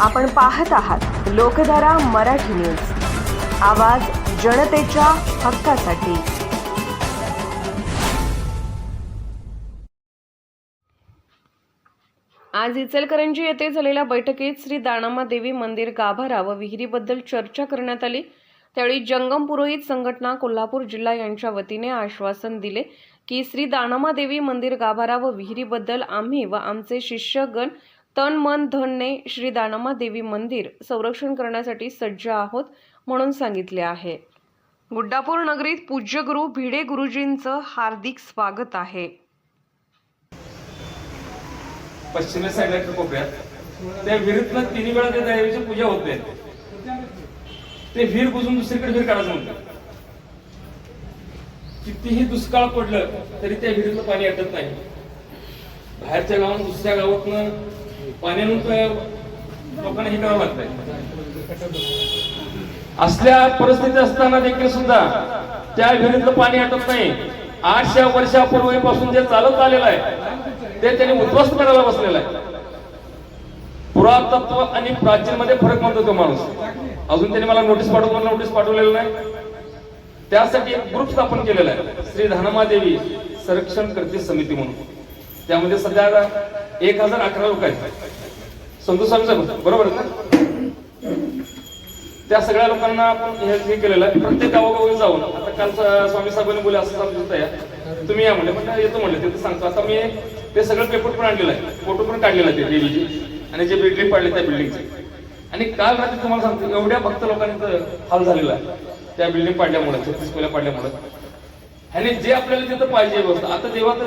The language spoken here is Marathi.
आपण पाहत आहात लोकधारा मराठी न्यूज. आवाज जनतेच्या हक्कासाठी. आज इचलकरंजी येथे झालेल्या बैठकीत श्री दाणामा देवी मंदिर गाभारा व विहिरीबद्दल चर्चा करण्यात आली. त्यावेळी जंगम पुरोहित संघटना कोल्हापूर जिल्हा यांच्या वतीने आश्वासन दिले की श्री दाणामा देवी मंदिर गाभारा व विहिरीबद्दल आम्ही व आमचे शिष्यगण तन मन धनने श्री दाणामा देवी मंदिर संरक्षण करण्यासाठी सज्ज आहोत म्हणून सांगितले आहे. गुड्डापूर नगरीत पूज्यगुरू भिडे गुरुजींचं हार्दिक स्वागत आहे. पश्चिमे साईडला कोपऱ्यात. त्या विहिरीतनं तिन्ही वेळा त्या देवीची पूजा होते ते विहीर बुजून दुसरीकडे विहीर काढायचं म्हणतात. कितीही दुष्काळ पडलं तरी त्या विहिरीतलं पाणी अटत नाही. बाहेरच्या गावात दुसऱ्या गावातनं पाणी लोकांना हे करावं लागतंय. असल्या परिस्थिती असताना देखील सुद्धा त्या विहिरीतलं पाणी आटत नाही. आठशे वर्षापूर्वीपासून जे चालत आलेलं आहे ते त्यांनी उद्ध्वस्त करायला बसलेलं आहे. पुरातत्व आणि प्राचीन मध्ये फरक म्हणतो तो माणूस. अजून त्यांनी मला नोटीस पाठवतो नोटीस पाठवलेलं नाही. त्यासाठी एक ग्रुप स्थापन केलेला आहे. श्री धनमादेवी संरक्षण कृती समिती म्हणून. त्यामध्ये सध्या एक हजार अकरा लोक आहेत. संतोष समजा बरोबर आहे ना? त्या सगळ्या लोकांना आपण हे हे केलेलं आहे. प्रत्येक गावोगावी जाऊन आता काल स्वामी साहेबांनी बोले असं समजत आहे तुम्ही या म्हणले पण येतो म्हणले ते सांगतो. आता मी ते सगळं पेपर पण आणलेलं आहे. फोटो पण काढलेला आहे ते देवीची. आणि जे बिल्डिंग पाडले त्या बिल्डिंगचे आणि काल रात्री तुम्हाला सांगतो एवढ्या भक्त लोकांनी तर हाल झालेला आहे. त्या बिल्डिंग पाडल्यामुळे छत्तीस पहिल्या पाडल्यामुळे. आणि जे आपल्याला तिथं पाहिजे व्यवस्था आता जेव्हा तर